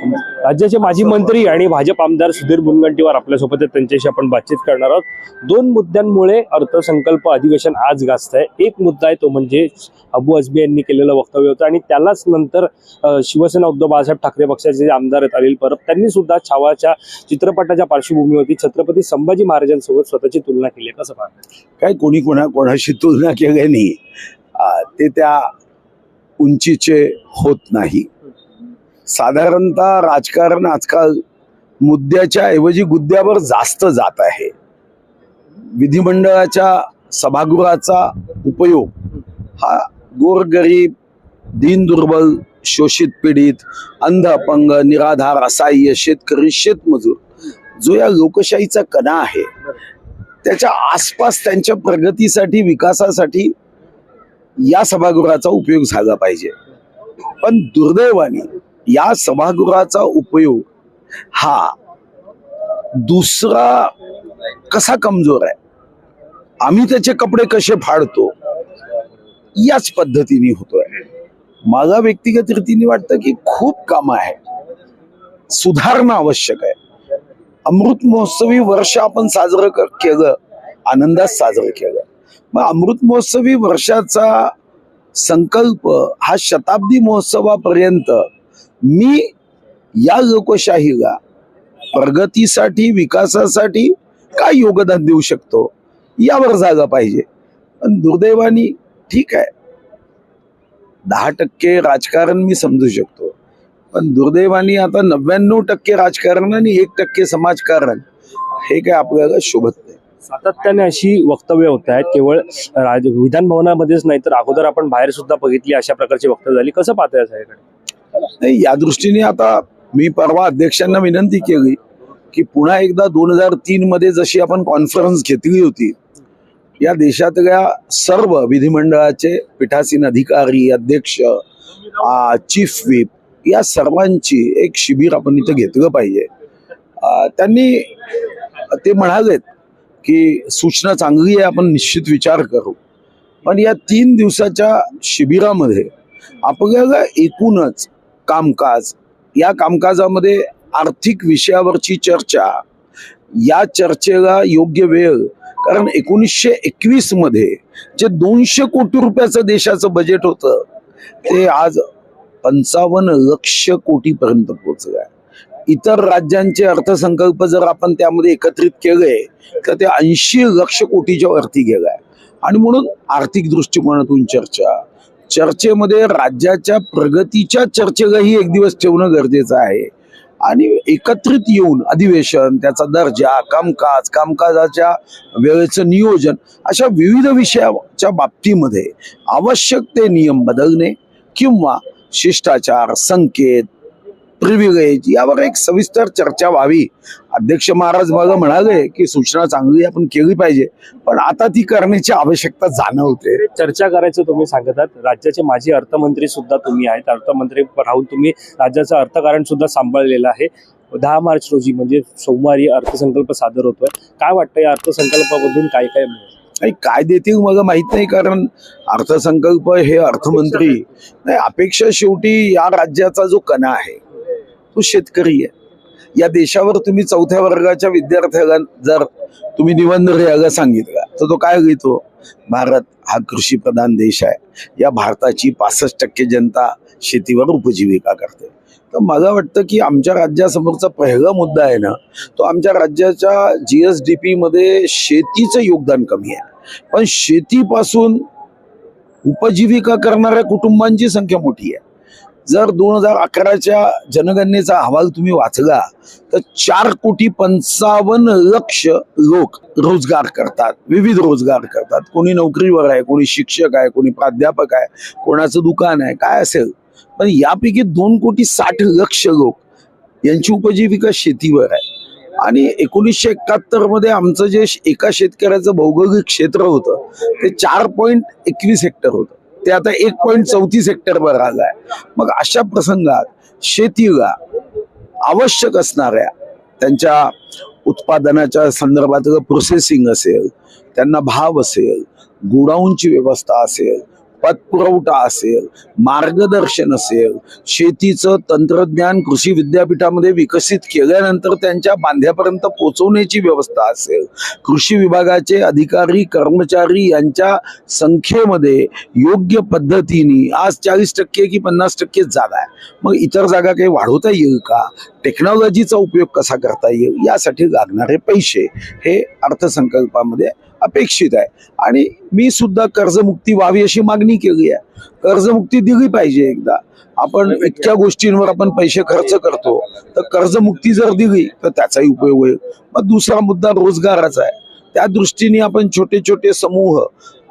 राज्याचे माजी मंत्री आणि भाजप आमदार सुधीर मुनगंटीवार आपल्यासोबत आहेत. त्यांच्याशी आपण बातचीत करणार आहोत. दोन मुद्द्यांमुळे अर्थसंकल्प अधिवेशन आज गाजत आहे एक मुद्दा आहे तो म्हणजे अबू अजबी यांनी केलेलं वक्तव्य होतं आणि त्यालाच नंतर शिवसेना उद्धव बाळासाहेब ठाकरे पक्षाचे जे आमदार आहेत अनिल परब त्यांनी सुद्धा छावाच्या चित्रपटाच्या पार्श्वभूमीवरती छत्रपती संभाजी महाराजांसोबत स्वतःची तुलना केली आहे. कसं काय कोणी कोणा कोणाशी तुलना केली नाही. ते त्या उंचीचे होत नाही. साधारणतः राजकारण आजकाल मुद्द्याच्या ऐवजी गुद्द्यावर जास्त जात आहे. विधिमंडळाच्या सभागृहाचा उपयोग हा गोरगरीब दीन दुर्बल शोषित पीडित अंध अपंग निराधार असहाय्य शेतकरी शेतमजूर जो या लोकशाहीचा कणा आहे त्याच्या आसपास त्यांच्या प्रगतीसाठी विकासासाठी या सभागृहाचा उपयोग झाला पाहिजे. पण दुर्दैवाने या सभागृहाचा उपयोग हा दुसरा कसा कमजोर आहे? आम्ही त्याचे कपडे कसे फाडतो? याच पद्धतीने होतोय. मला व्यक्तिगत रीतीने वाटतं की खूप काम आहे. सुधारणा आवश्यक आहे. अमृत महोत्सवी वर्ष आपण साजरं केलं आनंदात साजरं केलं. मग अमृत महोत्सवी वर्षाचा संकल्प हा शताब्दी महोत्सवापर्यंत मी या लोकशाहीला प्रगतीसाठी विकासासाठी काय योगदान देऊ शकतो यावर जागा पाहिजे. पण दुर्दैवानी ठीक आहे. दहा टक्के राजकारण मी समजू शकतो. पण दुर्दैवानी आता नव्याण्णव टक्के राजकारण आणि एक टक्के समाजकारण हे काय आपल्याला शोभत नाही. सातत्याने अशी वक्तव्य होत आहेत. केवळ राज विधान भवनामध्येच नाही तर अगोदर आपण बाहेर सुद्धा बघितली अशा प्रकारची वक्तव्य झाली. कसं पाहताय या नाही या दृष्टीने आता मी परवा अध्यक्षांना विनंती केली की पुन्हा एकदा दोन हजार तीन मध्ये जशी आपण कॉन्फरन्स घेतली होती या देशातल्या सर्व विधिमंडळाचे पीठासीन अधिकारी अध्यक्ष चीफ व्हीप या सर्वांची एक शिबिर आपण इथं घेतलं पाहिजे. त्यांनी ते म्हणालेत की सूचना चांगली आहे आपण निश्चित विचार करू. पण या तीन दिवसाच्या शिबिरामध्ये आपल्याला एकूणच कामकाज. या कामकाजामध्ये आर्थिक विषयावरची चर्चा. या चर्चेला योग्य वेळ. कारण एकोणीसशे एकवीसमध्ये जे दोनशे कोटी रुपयाचं देशाचं बजेट होतं ते आज पंचावन्न लक्ष कोटीपर्यंत पोहोचलं आहे. इतर राज्यांचे अर्थसंकल्प जर आपण त्यामध्ये एकत्रित केले तर ते ऐंशी लक्ष कोटीच्या वरती गेलाय आणि म्हणून आर्थिक दृष्टिकोनातून चर्चा. चर्चेमध्ये राज्याच्या प्रगतीच्या चर्चेलाही एक दिवस ठेवणं गरजेचं आहे. आणि एकत्रित येऊन अधिवेशन त्याचा दर्जा कामकाज कामकाजाच्या वेळेचं नियोजन अशा विविध विषयाच्या बाबतीमध्ये आवश्यक ते नियम बदलणे किंवा शिष्टाचार संकेत प्रिव्हिलेज यावर एक सविस्तर चर्चा व्हावी. अध्यक्ष महाराज बघा म्हणाले की सूचना चांगली आपण केली पाहिजे. पण आता ती करण्याची आवश्यकता जाणवते. चर्चा करायचं तुम्ही सांगत आहात राज्याचे माजी अर्थमंत्री सुद्धा तुम्ही आहेत. अर्थमंत्री राहून तुम्ही राज्याचं अर्थकारण सुद्धा सांभाळलेलं आहे. दहा मार्च रोजी म्हणजे सोमवारी अर्थसंकल्प सादर होतोय. काय वाटतं या अर्थसंकल्पामधून काय काय मिळेल? आणि काय देतील मला माहीत नाही कारण अर्थसंकल्प हे अर्थमंत्री. नाही अपेक्षा शेवटी या राज्याचा जो कणा आहे तो शेतकरी आहे. या देशावर तुम्ही चौथ्या वर्गाच्या विद्यार्थ्याला जर तुम्ही निबंध लिहायला सांगितला तर तो काय घेतो भारत हा कृषी प्रधान देश आहे. या भारताची पासष्ट टक्के जनता शेतीवर उपजीविका करते. तर मला वाटतं की आमच्या राज्यासमोरचा पहिला मुद्दा आहे ना तो आमच्या राज्याच्या जी एस डी पीमध्ये शेतीचं योगदान कमी आहे. पण शेतीपासून उपजीविका करणाऱ्या कुटुंबांची संख्या मोठी आहे. जर दोन हजार अकराच्या जनगणनेचा अहवाल तुम्ही वाचला तर चार कोटी पंचावन्न लक्ष लोक रोजगार करतात विविध रोजगार करतात. कोणी नोकरीवर आहे कोणी शिक्षक आहे कोणी प्राध्यापक आहे कोणाचं दुकान आहे काय असेल? पण यापैकी दोन कोटी साठ लक्ष लोक यांची उपजीविका शेतीवर आहे. आणि एकोणीसशे एकाहत्तरमध्ये आमचं जे एका शेतकऱ्याचं भौगोलिक क्षेत्र होतं ते चार पॉईंट एकवीस हेक्टर होतं. ते आता एक पॉईंट चौतीस हेक्टरवर आला आहे मग अशा प्रसंगात शेतीला आवश्यक असणाऱ्या त्यांच्या उत्पादनाच्या संदर्भात प्रोसेसिंग असेल त्यांना भाव असेल गोडाऊनची व्यवस्था असेल पतपुरवठा असेल मार्गदर्शन असेल शेतीचं तंत्रज्ञान कृषी विद्यापीठामध्ये विकसित केल्यानंतर त्यांच्या बांध्यापर्यंत पोहोचवण्याची व्यवस्था असेल कृषी विभागाचे अधिकारी कर्मचारी यांच्या संख्येमध्ये योग्य पद्धतीने आज चाळीस टक्के की पन्नास टक्के जागा आहे. मग इतर जागा काही वाढवता येईल का? टेक्नॉलॉजीचा उपयोग कसा करता येईल? यासाठी लागणारे पैसे हे अर्थसंकल्पामध्ये अपेक्षित आहे. आणि मी सुद्धा कर्जमुक्ती व्हावी अशी मागणी केली आहे. कर्जमुक्ती दिली पाहिजे एकदा. आपण इतक्या गोष्टींवर आपण पैसे खर्च करतो तर कर्जमुक्ती जर दिली तर त्याचाही उपयोग होईल. मग दुसरा मुद्दा रोजगाराचा आहे. त्या दृष्टीने आपण छोटे छोटे समूह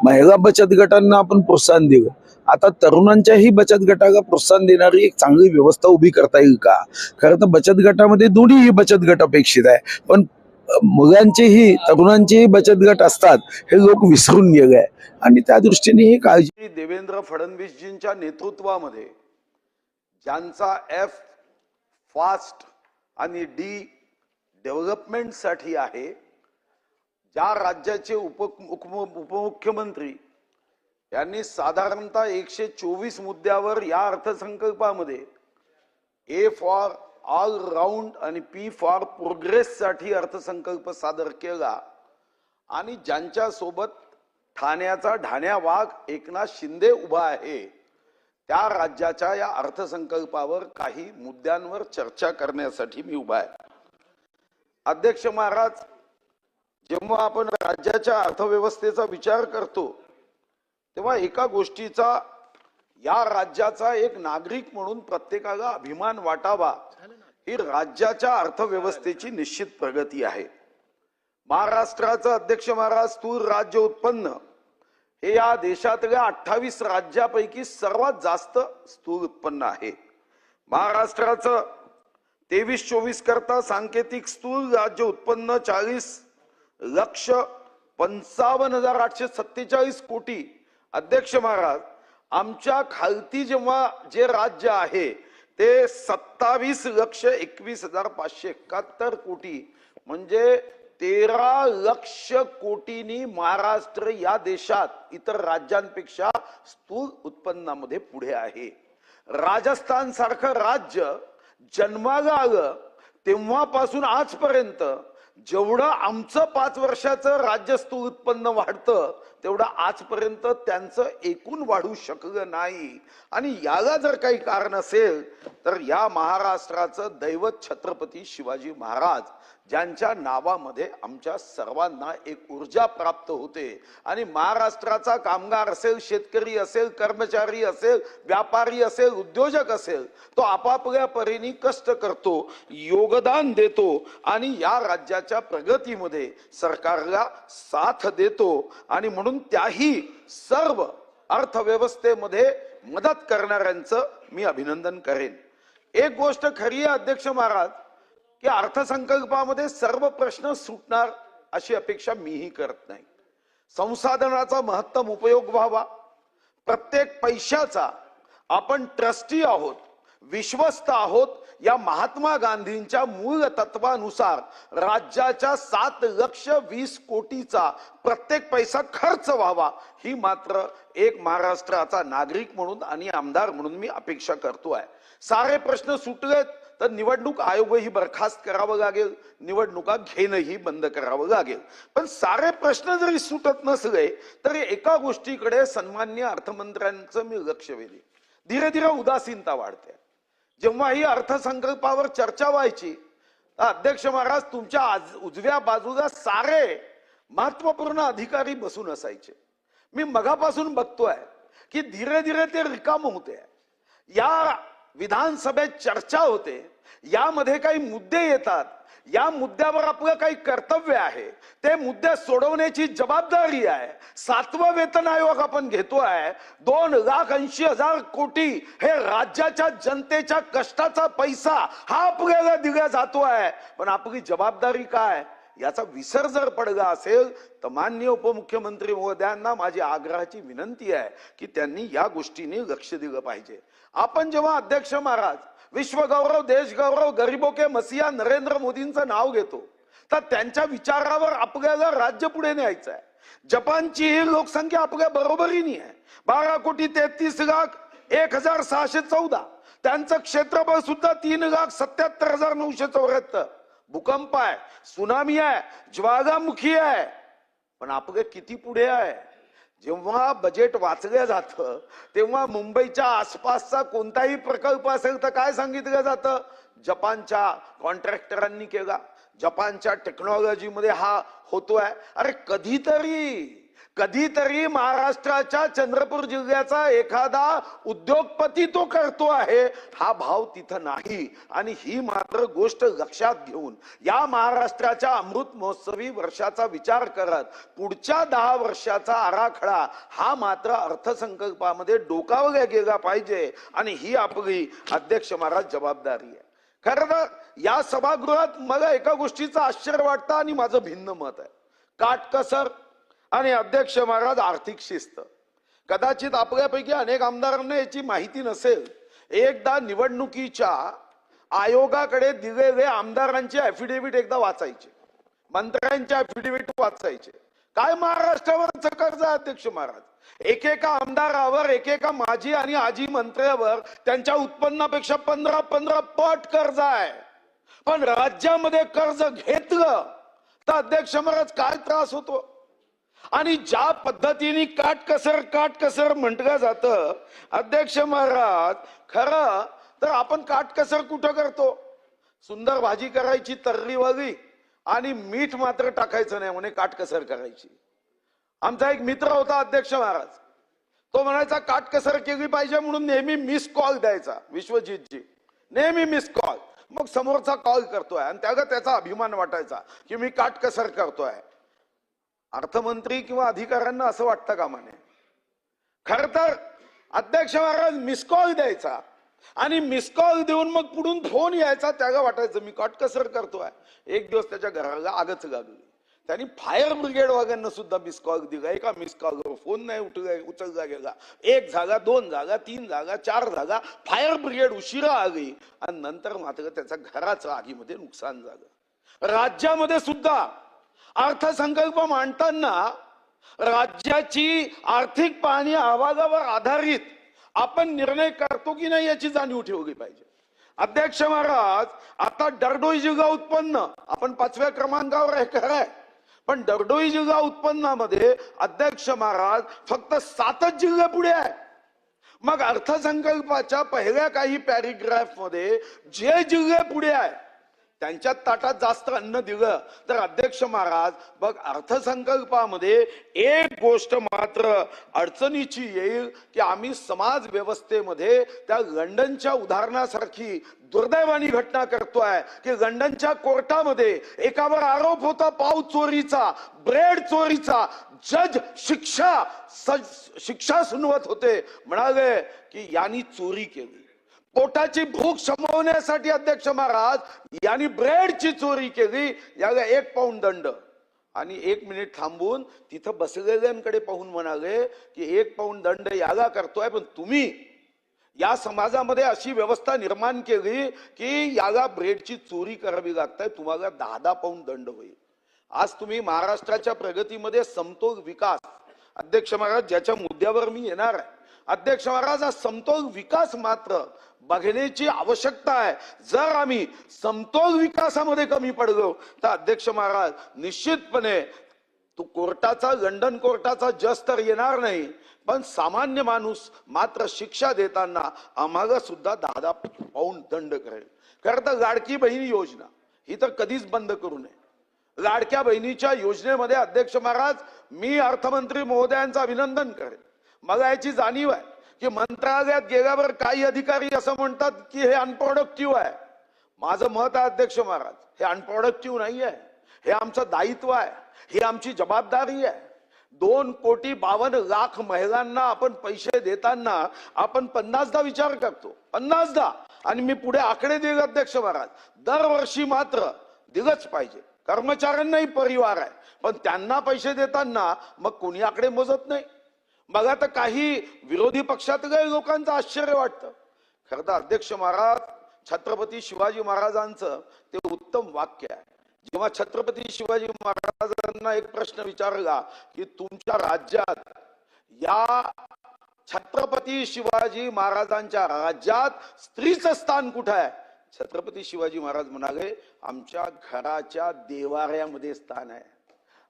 महिला बचत गटांना आपण प्रोत्साहन देऊ. आता तरुणांच्याही बचत गटाला प्रोत्साहन देणारी एक चांगली व्यवस्था उभी करता येईल का? खरं तर बचत गटामध्ये दोन्हीही बचत गट अपेक्षित आहे. पण मुलांचेही तरुणांचेही बचत गट असतात हे लोक विसरून गेले आणि त्या दृष्टीने ही काळजी देवेंद्र फडणवीसजींच्या नेतृत्वामध्ये ज्यांचा एफ फास्ट आणि डी डेव्हलपमेंटसाठी आहे ज्या राज्याचे उप- उपमुख्यमंत्री यांनी साधारणतः एकशे चोवीस मुद्द्यावर या अर्थसंकल्पामध्ये ए फॉर ऑल राऊंड आणि पी फॉर प्रोग्रेससाठी अर्थसंकल्प सादर केला. आणि ज्यांच्या सोबत ठाण्याचा ढाण्या वाघ एकनाथ शिंदे उभा आहे त्या राज्याच्या या अर्थसंकल्पावर काही मुद्द्यांवर चर्चा करण्यासाठी मी उभा आहे. अध्यक्ष महाराज जेव्हा आपण राज्याच्या अर्थव्यवस्थेचा विचार करतो तेव्हा एका गोष्टीचा या राज्याचा एक नागरिक म्हणून प्रत्येकाला अभिमान वाटावा ही राज्याच्या अर्थव्यवस्थेची निश्चित प्रगती आहे. महाराष्ट्राचं अध्यक्ष महाराज स्थूल राज्य उत्पन्न हे या देशातल्या अठ्ठावीस राज्यापैकी सर्वात जास्त स्थूल उत्पन्न आहे. महाराष्ट्राचं तेवीस चोवीस करता सांकेतिक स्थूल राज्य उत्पन्न चाळीस लक्ष पंचावन्न हजार आठशे सत्तेचाळीस कोटी. अध्यक्ष महाराज आमच्या खालती जेव्हा जे राज्य आहे ते सत्तावीस लक्ष एकवीस हजार पाचशे एकाहत्तर कोटी म्हणजे तेरा लक्ष कोटीनी महाराष्ट्र या देशात इतर राज्यांपेक्षा स्थूल उत्पन्नामध्ये पुढे आहे. राजस्थान सारखं राज्य जन्माला आलं तेव्हापासून आजपर्यंत जेवढं आमचं पाच वर्षाचं राज्यस्त उत्पन्न वाढतं तेवढं आजपर्यंत त्यांचं एकूण वाढू शकलं नाही. आणि याला जर काही कारण असेल तर या महाराष्ट्राचं दैवत छत्रपती शिवाजी महाराज ज्यांच्या नावामध्ये आमच्या सर्वांना एक ऊर्जा प्राप्त होते. आणि महाराष्ट्राचा कामगार असेल शेतकरी असेल कर्मचारी असेल व्यापारी असेल उद्योजक असेल तो आपापल्या परीने कष्ट करतो योगदान देतो आणि या राज्याच्या प्रगतीमध्ये सरकारला साथ देतो. आणि म्हणून त्याही सर्व अर्थव्यवस्थेमध्ये मदत करणाऱ्यांचं मी अभिनंदन करेन. एक गोष्ट खरी आहे अध्यक्ष महाराज की अर्थसंकल्पामध्ये सर्व प्रश्न सुटणार अशी अपेक्षा मीही करत नाही. संसाधनाचा महत्तम उपयोग व्हावा. प्रत्येक पैशाचा आपण ट्रस्टी आहोत विश्वस्त आहोत या महात्मा गांधींच्या मूळ तत्वानुसार राज्याच्या सात लक्ष वीस कोटीचा प्रत्येक पैसा खर्च व्हावा ही मात्र एक महाराष्ट्राचा नागरिक म्हणून आणि आमदार म्हणून मी अपेक्षा करतो आहे. सारे प्रश्न सुटलेत. तर निवडणूक आयोगही बरखास्त करावं लागेल. निवडणुका घेणंही बंद करावं लागेल. पण सारे प्रश्न जरी सुटत नसले तरी एका गोष्टीकडे सन्मान्य अर्थमंत्र्यांचं मी लक्ष वेधे धीरे धीरे उदासीनता वाढते. जेव्हा ही अर्थसंकल्पावर चर्चा व्हायची तर अध्यक्ष महाराज तुमच्या आज उजव्या बाजूला सारे महत्त्वपूर्ण अधिकारी बसून असायचे. मी मगापासून बघतोय की धीरे धीरे ते रिकाम होते. या विधानसभेत चर्चा होते यामध्ये काही मुद्दे येतात. या मुद्द्यावर आपलं काही कर्तव्य आहे. ते मुद्दे सोडवण्याची जबाबदारी आहे. सातवं वेतन आयोग आपण घेतो आहे दोन लाख ऐंशी हजार कोटी हे राज्याच्या जनतेच्या कष्टाचा पैसा हा आपल्याला दिला जातो आहे पण आपली जबाबदारी काय? याचा विसर जर पडला असेल तर मान्य उपमुख्यमंत्री महोदयांना माझी आग्रहाची विनंती आहे की त्यांनी या गोष्टीने लक्ष दिलं पाहिजे. आपण जेव्हा अध्यक्ष महाराज विश्वगौरव देशगौरव गरिबो के मसिया नरेंद्र मोदींचं नाव घेतो. तर त्यांच्या विचारावर आपल्याला राज्य पुढे न्यायचं आहे जपानची ही लोकसंख्या आपल्या बरोबरीने आहे. बारा कोटी तेहतीस लाख एक हजार सहाशे चौदा. त्यांचं क्षेत्रफळ सुद्धा तीन लाख सत्याहत्तर हजार नऊशे चौऱ्याहत्तर. भूकंप आहे सुनामी आहे ज्वालामुखी आहे. पण आपले किती पुढे आहे? जेव्हा बजेट वाचलं जातं तेव्हा मुंबईच्या आसपासचा कोणताही प्रकल्प असेल तर काय सांगितलं जातं? जपानच्या कॉन्ट्रॅक्टरांनी केला. जपानच्या टेक्नॉलॉजीमध्ये हा होतोय. अरे कधीतरी कधीतरी महाराष्ट्राच्या चंद्रपूर जिल्ह्याचा एखादा उद्योगपती तो करतो आहे. हा भाव तिथं नाही. आणि ही मात्र गोष्ट लक्षात घेऊन या महाराष्ट्राच्या अमृत महोत्सवी वर्षाचा विचार करत पुढच्या दहा वर्षाचा आराखडा हा मात्र अर्थसंकल्पामध्ये डोकावला गेला पाहिजे. आणि ही आपली अध्यक्ष महाराज जबाबदारी आहे. खरं तर या सभागृहात मला एका गोष्टीचं आश्चर्य वाटतं आणि माझं भिन्न मत आहे. काटकसर आणि अध्यक्ष महाराज आर्थिक शिस्त. कदाचित आपल्यापैकी अनेक आमदारांना याची माहिती नसेल. एकदा निवडणुकीच्या आयोगाकडे दिलेले आमदारांचे ऍफिडेव्हिट एकदा वाचायचे. मंत्र्यांचे ऍफिडेव्हिट वाचायचे. काय महाराष्ट्रावरच कर्ज अध्यक्ष महाराज. एकेका आमदारावर एकेका माजी आणि आजी मंत्र्यावर त्यांच्या उत्पन्नापेक्षा पंधरा पंधरा पट कर्ज आहे. पण राज्यामध्ये कर्ज घेतलं तर अध्यक्ष महाराज काय त्रास होतो? आणि ज्या पद्धतीने काटकसर काटकसर म्हटलं जातं अध्यक्ष महाराज खरं? तर आपण काटकसर कुठं करतो? सुंदर भाजी करायची तर्री वागी आणि मीठ मात्र टाकायचं नाही म्हणे काटकसर करायची. आमचा एक मित्र होता अध्यक्ष महाराज. तो म्हणायचा काटकसर केली पाहिजे म्हणून नेहमी मिस कॉल द्यायचा. विश्वजितजी नेहमी मिस कॉल मग समोरचा कॉल करतोय आणि त्याला त्याचा अभिमान वाटायचा की मी काटकसर करतोय. अर्थमंत्री किंवा अधिकाऱ्यांना असं वाटतं का म्हणे? खर तर अध्यक्ष महाराज मिस कॉल द्यायचा आणि मिस कॉल देऊन मग पुढून फोन यायचा त्याला वाटायचं मी कटकसर करतोय. एक दिवस त्याच्या घराला आगच लागली. त्यांनी फायर ब्रिगेड वाल्यांना सुद्धा मिस कॉल दिला. एका मिस कॉलवर फोन नाही उठला उचलला गेला. एक जागा दोन जागा तीन जागा चार जागा फायर ब्रिगेड उशिरा आली. आणि नंतर मात्र त्याचा घराचं आगीमध्ये नुकसान झालं. राज्यामध्ये सुद्धा अर्थसंकल्प मांडताना राज्याची आर्थिक पाहणी आवाजावर आधारित आपण निर्णय करतो की नाही याची जाणीव ठेवली पाहिजे. अध्यक्ष महाराज आता डरडोई जिल्हा उत्पन्न आपण पाचव्या क्रमांकावर आहे खरं आहे. पण डरडोई जिल्हा उत्पन्नामध्ये अध्यक्ष महाराज फक्त सातच जिल्हे पुढे आहे. मग अर्थसंकल्पाच्या पहिल्या काही पॅरिग्राफमध्ये जे जिल्हे पुढे आहे त्यांच्या ताटात जास्त अन्न दिलं तर अध्यक्ष महाराज बघ अर्थसंकल्पामध्ये एक गोष्ट मात्र अडचणीची येईल की आम्ही समाज व्यवस्थेमध्ये त्या लंडनच्या उदाहरणासारखी दुर्दैवानी घटना करतोय की लंडनच्या कोर्टामध्ये एकावर आरोप होता पाव चोरीचा ब्रेड चोरीचा. जज शिक्षा सज- शिक्षा सुनवत होते. म्हणाले की यांनी चोरी केली. पोटाची भूक शमवण्यासाठी अध्यक्ष महाराज यांनी ब्रेडची चोरी केली याला एक पाऊंड दंड. आणि एक मिनिट थांबून तिथं बसलेल्यांकडे पाहून म्हणाले की एक पाऊंड दंड याला करतोय पण तुम्ही या समाजामध्ये अशी व्यवस्था निर्माण केली की याला ब्रेडची चोरी करावी लागताय तुम्हाला दहा दहा पाऊंड दंड होईल. आज तुम्ही महाराष्ट्राच्या प्रगतीमध्ये समतोल विकास. अध्यक्ष महाराज ज्याच्या मुद्द्यावर मी येणार आहे अध्यक्ष महाराज हा समतोल विकास मात्र बघण्याची आवश्यकता आहे. जर आम्ही समतोल विकासामध्ये कमी पडलो तर अध्यक्ष महाराज निश्चितपणे तो कोर्टाचा लंडन कोर्टाचा जस तर येणार नाही पण सामान्य माणूस मात्र शिक्षा देताना आम्हाला सुद्धा दहा दहा दंड करेल. खरं तर लाडकी बहीण योजना ही तर कधीच बंद करू नये. लाडक्या बहिणीच्या योजनेमध्ये अध्यक्ष महाराज मी अर्थमंत्री महोदयांचं अभिनंदन करेन. मला याची जाणीव आहे की मंत्रालयात गेल्यावर काही अधिकारी असं म्हणतात की हे अनप्रोडक्टिव्ह आहे. माझं मत आहे अध्यक्ष महाराज हे अनप्रोडक्टिव्ह नाही आहे हे आमचं दायित्व आहे. ही आमची जबाबदारी आहे. दोन कोटी बावन्न लाख महिलांना आपण पैसे देताना आपण पन्नासदा विचार करतो. पन्नासदा. आणि मी पुढे आकडे देईल अध्यक्ष महाराज. दरवर्षी मात्र दिलंच पाहिजे. कर्मचाऱ्यांनाही परिवार आहे. पण त्यांना पैसे देताना मग कोणी आकडे मोजत नाही. मग आता काही विरोधी पक्षात लोकांचं आश्चर्य वाटतं. खरं तर अध्यक्ष महाराज छत्रपती शिवाजी महाराजांचं ते उत्तम वाक्य आहे. जेव्हा छत्रपती शिवाजी महाराजांना एक प्रश्न विचारला की तुमच्या राज्यात या छत्रपती शिवाजी महाराजांच्या राज्यात स्त्रीचं स्थान कुठं आहे? छत्रपती शिवाजी महाराज म्हणाले आमच्या घराच्या देवाऱ्यामध्ये स्थान आहे.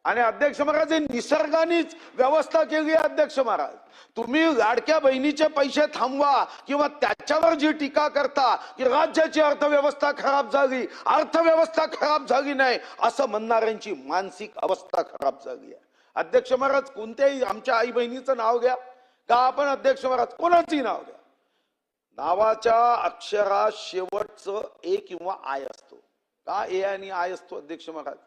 आणि अध्यक्ष महाराज हे निसर्गानेच व्यवस्था केली आहे अध्यक्ष महाराज. तुम्ही लाडक्या बहिणीचे पैसे थांबवा किंवा त्याच्यावर जी टीका करता की राज्याची अर्थव्यवस्था खराब झाली अर्थव्यवस्था खराब झाली नाही असं म्हणणाऱ्यांची मानसिक अवस्था खराब झाली आहे. अध्यक्ष महाराज कोणत्याही आमच्या आई बहिणीचं नाव घ्या. का आपण अध्यक्ष महाराज कोणाचंही नाव घ्या. नावाच्या अक्षरा शेवटचं ए किंवा आय असतो. का ए आणि आय असतो अध्यक्ष महाराज?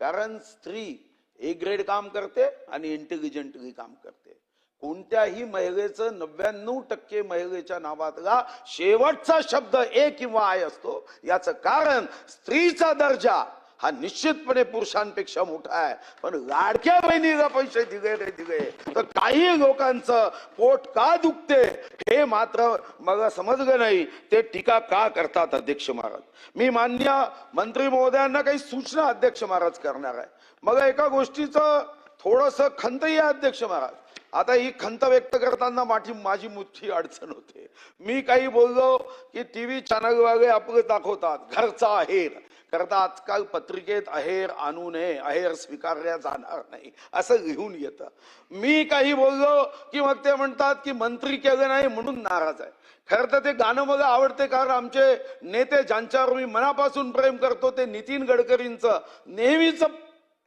कारण स्त्री ए ग्रेड काम करते आणि इंटेलिजंटली काम करते. कोणत्याही महिलेचं नव्याण्णव टक्के महिलेच्या नावातला शेवटचा शब्द ए किंवा आय असतो. याचं कारण स्त्रीचा दर्जा हा निश्चितपणे पुरुषांपेक्षा मोठा आहे. पण लाडक्या बहिणीला पैसे दिले रे दिले तर काही लोकांचं पोट का दुखते हे मात्र मला समजलं नाही. ते टीका का करतात अध्यक्ष महाराज? मी मान्य मंत्री महोदयांना काही सूचना अध्यक्ष महाराज करणार आहे. मला एका गोष्टीचं थोडस खंतही आहे अध्यक्ष महाराज. आता ही खंत व्यक्त करताना माझी माझी मोठी अडचण होते. मी काही बोललो की टीव्ही चॅनल वाले आपलं दाखवतात. घरचा अहेर करता आजकाल पत्रिकेत अहेर आणू नये अहेर स्वीकारल्या जाणार नाही. असं लिहून येतं. मी काही बोललो की मग ते म्हणतात की मंत्री केलं नाही म्हणून नाराज आहे. खरं तर ते गाणं मला आवडते कारण आमचे नेते ज्यांच्यावर मी मनापासून प्रेम करतो ते नितीन गडकरींचं नेहमीचं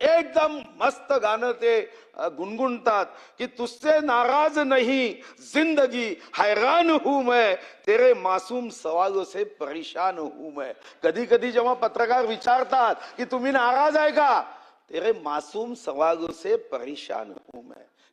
एकदम मस्त गाणं ते गुणगुणतात की तुझसे नाराज नहीं जिंदगी हैरान हूं मैं तेरे मासूम सवालों से परेशान हूं मैं. कधी कधी जेव्हा पत्रकार विचारतात की तुम्ही नाराज आहे का? तेरे मासूम सवालों से परेशान हूं मैं.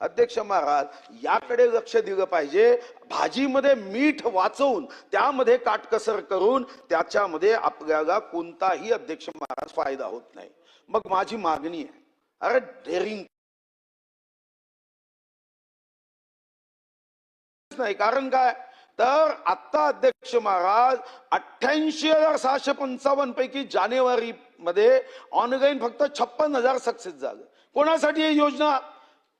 अध्यक्ष महाराज याकडे लक्ष दिलं पाहिजे. भाजीमध्ये मीठ वाचवून त्यामध्ये काटकसर करून त्याच्यामध्ये आपल्याला कोणताही अध्यक्ष महाराज फायदा होत नाही. मग माझी मागणी आहे. अरे डेअरिंग नाही कारण काय? तर आता अध्यक्ष महाराज अठ्ठ्याऐंशी हजार सहाशे पंचावन्न पैकी जानेवारी मध्ये ऑनलाईन फक्त छप्पन हजार सक्सेस झालं. कोणासाठी ही योजना?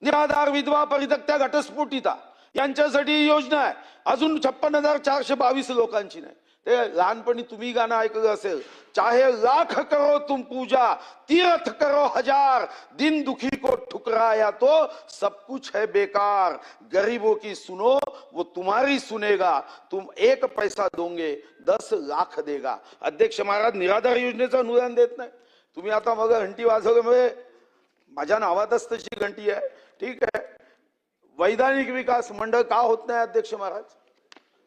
निराधार विधवा परित्यक्त्या घटस्फोटिता. यांच्यासाठी योजना आहे. अजून छप्पन हजार चारशे बावीस लोकांची नाही. ते लहानपणी तुम्ही गाणं ऐकलं असेल. चाहे लाख करो तुम पूजा तीर्थ करो हजार दिन दुखी को ठुकराया तो सब कुछ है बेकार. गरीबों की सुनो वो तुम्हारी सुनेगा. तुम एक पैसा दोगे दस लाख देगा. अध्यक्ष महाराज निराधार योजनेचं अनुदान देत नाही. तुम्ही आता मग घंटी वाजवल्यामुळे माझ्या नावातच तशी घंटी आहे. ठीक आहे. वैधानिक विकास मंडळ का होत नाही अध्यक्ष महाराज?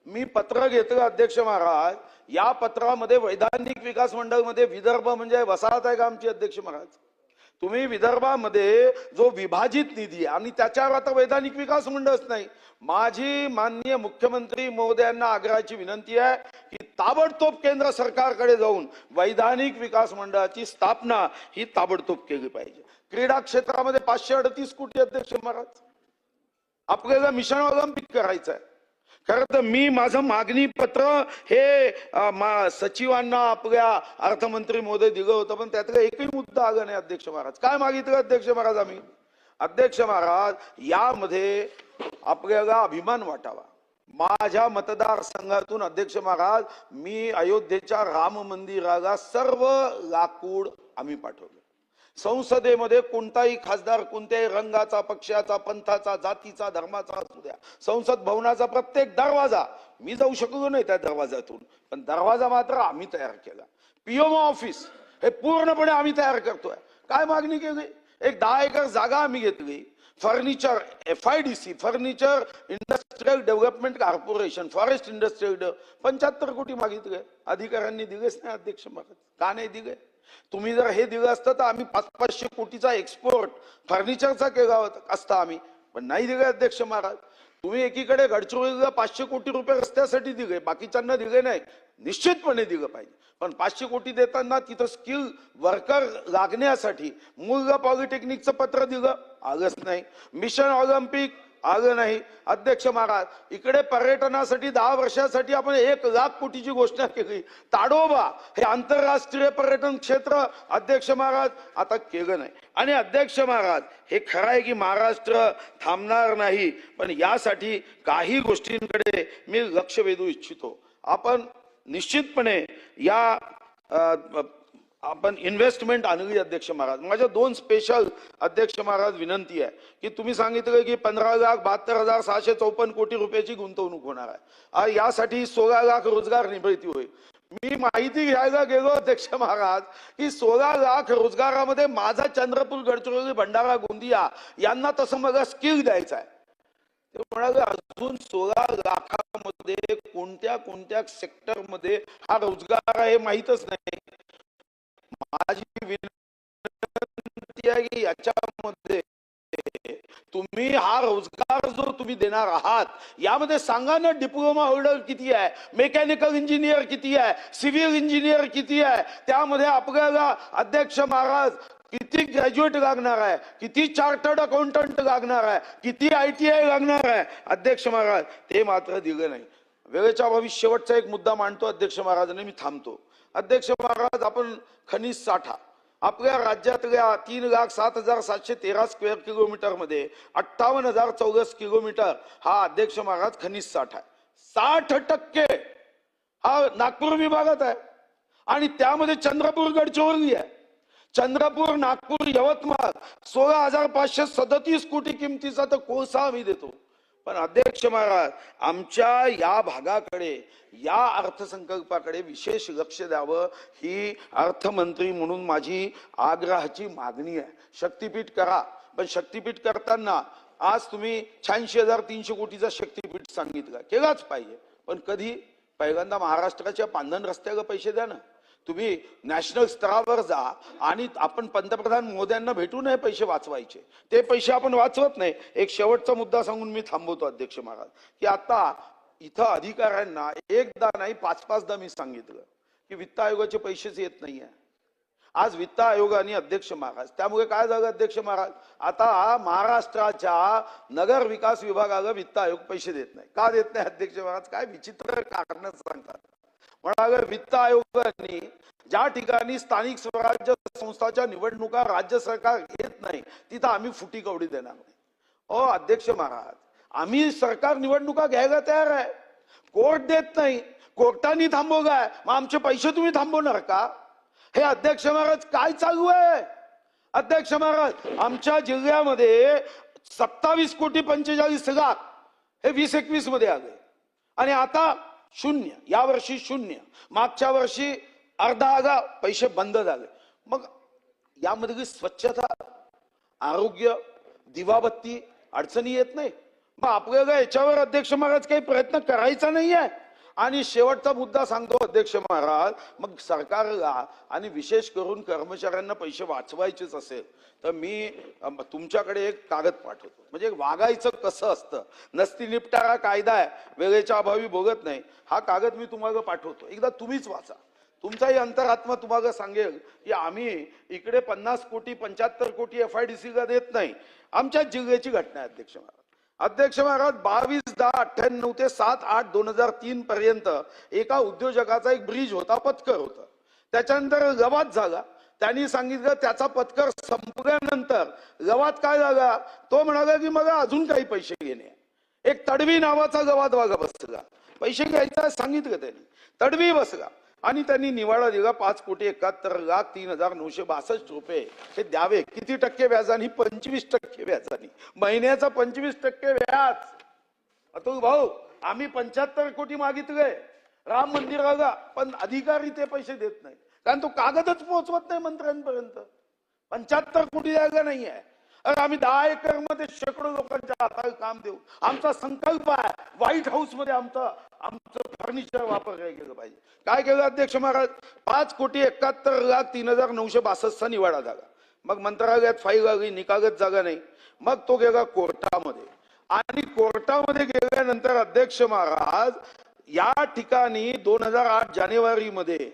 मी पत्र घेतलं अध्यक्ष महाराज. या पत्रामध्ये वैधानिक विकास मंडळमध्ये विदर्भ म्हणजे वसाहत आहे का आमची अध्यक्ष महाराज? तुम्ही विदर्भामध्ये जो विभाजित निधी आहे आणि त्याच्यावर आता वैधानिक विकास मंडळच नाही. माझी माननीय मुख्यमंत्री महोदयांना आग्रहाची विनंती आहे की ताबडतोब केंद्र सरकारकडे जाऊन वैधानिक विकास मंडळाची स्थापना ही ताबडतोब केली पाहिजे. क्रीडा क्षेत्रामध्ये पाचशे अडतीस कोटी अध्यक्ष महाराज. आपल्याला मिशन ऑलिम्पिक करायचं आहे खरं तर मी माझं मागणी पत्र हे मा- सचिवांना आपल्या अर्थमंत्री मोदी दिलं होतं पण त्यातला एकही मुद्दा आला नाही अध्यक्ष महाराज. काय मागितलं अध्यक्ष महाराज आम्ही? अध्यक्ष महाराज यामध्ये आपल्याला अभिमान वाटावा. माझ्या मतदारसंघातून अध्यक्ष महाराज मी अयोध्येच्या राम मंदिराला सर्व लाकूड आम्ही पाठवलं. संसदेमध्ये कोणताही खासदार कोणत्याही रंगाचा पक्षाचा पंथाचा जातीचा धर्माचा असू द्या. संसद भवनाचा प्रत्येक दरवाजा मी जाऊ शकलो नाही त्या दरवाजातून पण दरवाजा मात्र आम्ही तयार केला. पीएमओ ऑफिस हे पूर्णपणे आम्ही तयार करतोय. काय मागणी केली? एक दहा एकर जागा आम्ही घेतली. Furniture F I D C furniture industrial development corporation forest industrial पंच्याहत्तर कोटी मागितले. अधिकाऱ्यांनी दिलेच नाही अध्यक्ष महाराज. का नाही दिले? तुम्ही जर हे दिलं असतं तर आम्ही पाच पाचशे कोटीचा एक्सपोर्ट फर्निचरचा केला असता आम्ही. पण नाही दिले अध्यक्ष महाराज. तुम्ही एकीकडे गडचिरोलीला पाचशे कोटी रुपये रस्त्यासाठी दिले बाकीच्यांना दिले नाही. निश्चितपणे दिलं पाहिजे. पण पाचशे कोटी देताना तिथं स्किल वर्कर लागण्यासाठी मुलगा पॉलिटेक्निकचं पत्र दिलं आलंच नाही. मिशन ऑलिम्पिक आलं नाही. अध्यक्ष महाराज इकडे पर्यटनासाठी दहा वर्षासाठी आपण एक लाख कोटीची घोषणा केली. ताडोबा हे आंतरराष्ट्रीय पर्यटन क्षेत्र अध्यक्ष महाराज आता केलं नाही. आणि अध्यक्ष महाराज हे खरं आहे की महाराष्ट्र थांबणार नाही. पण यासाठी काही गोष्टींकडे मी लक्ष वेधू इच्छितो. आपण निश्चितपणे या आपण इन्व्हेस्टमेंट आणली अध्यक्ष महाराज. माझ्या दोन स्पेशल अध्यक्ष महाराज विनंती आहे की तुम्ही सांगितलं की पंधरा लाख बहात्तर हजार सहाशे चौपन्न कोटी रुपयाची गुंतवणूक होणार आहे. यासाठी सोळा लाख रोजगार निर्मिती होईल. मी माहिती घ्यायला गेलो अध्यक्ष महाराज की सोळा लाख रोजगारामध्ये माझा चंद्रपूर गडचिरोली भंडारा गोंदिया यांना तसं मला स्किल द्यायचं आहे. ते म्हणाले अजून सोळा लाखामध्ये कोणत्या कोणत्या सेक्टरमध्ये हा रोजगार आहे हे माहीतच नाही. माझी विनंती आहे की याच्यामध्ये तुम्ही हा रोजगार जो तुम्ही देणार आहात यामध्ये सांगा ना डिप्लोमा होल्डर किती आहे मेकॅनिकल इंजिनियर किती आहे सिव्हिल इंजिनियर किती आहे त्यामध्ये आपल्याला अध्यक्ष महाराज किती ग्रॅज्युएट लागणार आहे? किती चार्टर्ड अकाउंटंट लागणार आहे? किती आय टी आय लागणार आहे? अध्यक्ष महाराज ते मात्र दिलं नाही. वेळेच्या अभावी शेवटचा एक मुद्दा मांडतो अध्यक्ष महाराजांनी मी थांबतो. अध्यक्ष महाराज आपण खनिज साठा. आपल्या राज्यातल्या तीन लाख सात हजार सातशे तेरा स्क्वेअर किलोमीटरमध्ये अठ्ठावन्न हजार चौरस किलोमीटर हा अध्यक्ष महाराज खनिज साठा आहे. साठ टक्के हा नागपूर विभागात आहे. आणि त्यामध्ये चंद्रपूर गडचिरोली आहे. चंद्रपूर नागपूर यवतमाळ सोळा हजार पाचशे सदतीस कोटी किमतीचा तर कोळसा आम्ही देतो. पण अध्यक्ष महाराज आमच्या या भागाकडे या अर्थसंकल्पाकडे विशेष लक्ष द्यावं ही अर्थमंत्री म्हणून माझी आग्रहाची मागणी आहे. शक्तीपीठ करा. पण शक्तीपीठ करताना आज तुम्ही शहाऐंशी हजार तीनशे कोटीचा शक्तीपीठ सांगितलं. केलाच पाहिजे. पण कधी? पहिल्यांदा महाराष्ट्राच्या पांधन रस्त्याला पैसे द्या ना. तुम्ही नॅशनल स्तरावर जा आणि आपण पंतप्रधान मोद्यांना भेटू नये पैसे वाचवायचे. ते पैसे आपण वाचवत नाही. एक शेवटचा मुद्दा सांगून मी थांबवतो अध्यक्ष महाराज. की आता इथं अधिकाऱ्यांना एकदा नाही पाच पाचदा मी सांगितलं की वित्त आयोगाचे पैसेच येत नाहीये. आज वित्त आयोग आणि अध्यक्ष महाराज त्यामुळे काय झालं अध्यक्ष महाराज? आता महाराष्ट्राच्या नगर विकास विभागाला वित्त आयोग पैसे देत नाही. का देत नाही अध्यक्ष महाराज? काय विचित्र कारण सांगतात. म्हणाले वित्त आयोगाने ज्या ठिकाणी स्थानिक स्वराज्य संस्थाच्या निवडणुका राज्य सरकार घेत नाही तिथं आम्ही फुटी कवडी देणार नाही. अ अध्यक्ष महाराज आम्ही सरकार निवडणुका घ्यायला तयार आहे. कोर्ट देत नाही. कोर्टाने थांबवलाय. मग आमचे पैसे तुम्ही थांबवणार का? हे अध्यक्ष महाराज काय चालू आहे? अध्यक्ष महाराज आमच्या जिल्ह्यामध्ये सत्तावीस कोटी पंचेचाळीस लाख हे वीस एकवीसमध्ये आले. आणि आता शून्य. या वर्षी शून्य. मागच्या वर्षी अर्धा आगा पैसे बंद झाले. मग यामध्ये स्वच्छता आरोग्य दिवाबत्ती अडचणी येत नाही. मग आपल्याला याच्यावर अध्यक्ष महाराज काही प्रयत्न करायचा नाहीये. आणि शेवटचा मुद्दा सांगतो अध्यक्ष महाराज. मग सरकारला आणि विशेष करून कर्मचाऱ्यांना पैसे वाचवायचेच असेल तर मी तुमच्याकडे एक कागद पाठवतो. म्हणजे वागायचं कसं असतं? नसती निपटारा कायदा आहे वेळेच्या अभावी भोगत नाही. हा कागद मी तुम्हाला पाठवतो. एकदा तुम्हीच वाचा. तुमचाही अंतरात्मा तुम्हाला सांगेल की आम्ही इकडे पन्नास कोटी पंच्याहत्तर कोटी एफ आय डी सीला देत नाही. आमच्या जिल्ह्याची घटना आहे अध्यक्ष महाराज. अध्यक्ष महाराज बावीस दहा अठ्ठ्याण्णव ते सात आठ दोन हजार तीन पर्यंत एका उद्योजकाचा एक ब्रिज होता पत्कर होता. त्याच्यानंतर गवात झाला. त्यांनी सांगितलं त्याचा पत्कर संपल्यानंतर गवात काय झाला? तो म्हणाला की मला अजून काही पैसे घेणे एक तडवी नावाचा गवात वागा बसला. पैसे घ्यायचा सांगितलं त्यांनी. तडवी बसला. आणि त्यांनी निवाडा दिला पाच कोटी एकाहत्तर लाख तीन हजार नऊशे बासष्ट रुपये. हे द्यावे. किती टक्के व्याजाने? पंचवीस टक्के व्याजाने. महिन्याचा पंचवीस टक्के व्याज. अतुल भाऊ आम्ही पंच्याहत्तर कोटी मागितले राम मंदिराला पण अधिकारी ते पैसे देत नाही कारण तो कागदच पोहोचवत नाही मंत्र्यांपर्यंत. पंच्याहत्तर कोटी जागा नाही आहे. अरे आम्ही दहा एकरमध्ये शेकडो लोकांच्या हाताला काम देऊ. आमचा संकल्प आहे. व्हाईट हाऊसमध्ये आमचा आमचं फर्निचर वापरलं गेलं पाहिजे. काय केलं अध्यक्ष महाराज? पाच कोटी एकाहत्तर लाख तीन हजार नऊशे बासष्टचा निवाडा झाला. मग मंत्रालयात फाईल लागली निकागत जागा नाही. मग तो गेला कोर्टामध्ये. आणि कोर्टामध्ये गेल्यानंतर अध्यक्ष महाराज या ठिकाणी दोन हजार आठ जानेवारीमध्ये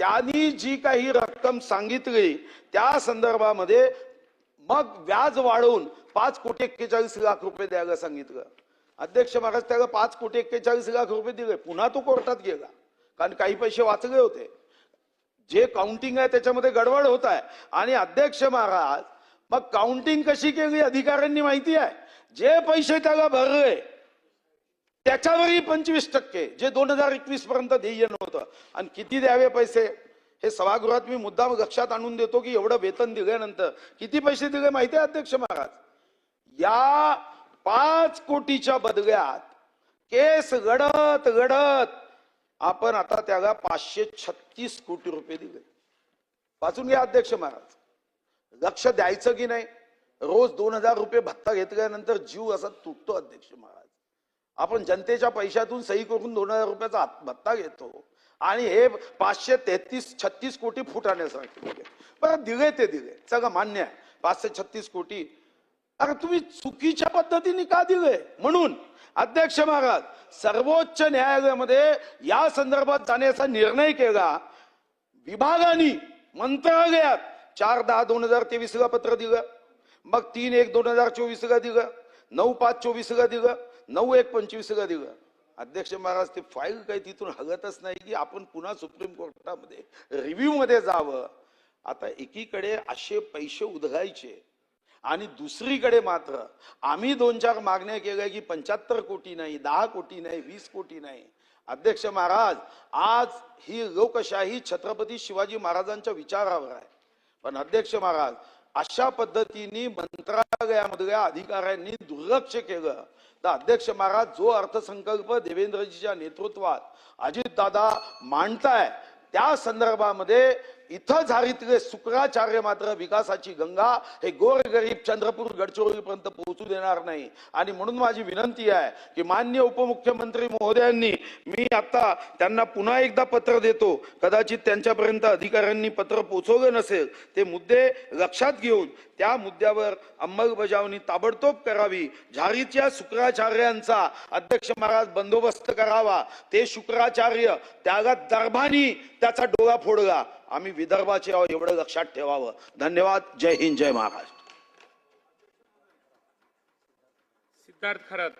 त्यांनी जी काही रक्कम सांगितली त्या संदर्भामध्ये मग व्याज वाढवून पाच कोटी एक्केचाळीस लाख रुपये द्यायला सांगितलं. अध्यक्ष महाराज त्याला पाच कोटी एक्केचाळीस लाख रुपये दिले. पुन्हा तो कोर्टात गेला. कारण काही पैसे वाचले होते. जे काउंटिंग आहे त्याच्यामध्ये गडबड होत आहे. आणि अध्यक्ष महाराज मग काउंटिंग कशी केली अधिकाऱ्यांनी माहिती आहे? जे पैसे त्याला भरले त्याच्यावरही पंचवीस टक्के जे दोन हजार एकवीस पर्यंत ध्येय नव्हतं. आणि किती द्यावे पैसे? हे सभागृहात मी मुद्दाम लक्षात आणून देतो की एवढं वेतन दिल्यानंतर किती पैसे दिले माहिती आहे अध्यक्ष महाराज? या पाच कोटीच्या बदल्यात केस घडत घडत आपण आता त्याला पाचशे छत्तीस कोटी रुपये दिले. वाचून घ्या अध्यक्ष महाराज. लक्ष द्यायचं की नाही? रोज दोन हजार रुपये भत्ता घेतल्यानंतर जीव असा तुटतो अध्यक्ष महाराज. आपण जनतेच्या पैशातून सही करून दोन हजार रुपयाचा भत्ता घेतो आणि हे पाचशे तेहतीस छत्तीस कोटी फुटाण्यासारखे दिले. बरं दिले ते दिले. सगळं मान्य आहे. पाचशे छत्तीस कोटी अरे तुम्ही चुकीच्या पद्धतीने का दिलंय? म्हणून अध्यक्ष महाराज सर्वोच्च न्यायालयामध्ये या संदर्भात जाण्याचा निर्णय केला. विभागाने मंत्रालयात चार दहा दोन हजार तेवीसला पत्र दिलं. मग तीन एक दोन हजार चोवीसला दिलं. नऊ पाच चोवीसला दिलं. नऊ एक पंचवीसला दिलं. अध्यक्ष महाराज ते फाईल काही तिथून हगतच नाही की आपण पुन्हा सुप्रीम कोर्टामध्ये रिव्ह्यू मध्ये जावं. आता एकीकडे असे पैसे उधळायचे आणि दुसरीकडे मात्र आम्ही दोन चार मागण्या केल्या की पंच्याहत्तर कोटी नाही दहा कोटी नाही वीस कोटी नाही. अध्यक्ष महाराज आज ही लोकशाही छत्रपती शिवाजी महाराजांच्या विचारावर आहे. पण अध्यक्ष महाराज अशा पद्धतीने मंत्रालयामधल्या अधिकाऱ्यांनी दुर्लक्ष केलं. तर अध्यक्ष महाराज जो अर्थसंकल्प देवेंद्रजीच्या नेतृत्वात अजितदादा मांडताय त्या संदर्भामध्ये इथं झारीतले शुक्राचार्य मात्र विकासाची गंगा हे गोरगरीब चंद्रपूर गडचिरोलीपर्यंत पोहोचू देणार नाही. आणि म्हणून माझी विनंती आहे की मान्य उपमुख्यमंत्री महोदयांनी मी आता त्यांना पुन्हा एकदा पत्र देतो. कदाचित त्यांच्यापर्यंत अधिकाऱ्यांनी पत्र पोहोचवलं नसेल ते मुद्दे लक्षात घेऊन त्या मुद्द्यावर अंमलबजावणी ताबडतोब करावी. झारीच्या शुक्राचार्यांचा अध्यक्ष महाराज बंदोबस्त करावा. ते शुक्राचार्य त्याला दरभानी त्याचा डोळा फोडला. आम्ही विदर्भाचे आहोत एवढं लक्षात ठेवावं. धन्यवाद. जय हिंद जय महाराष्ट्र. सिद्धार्थ खरात.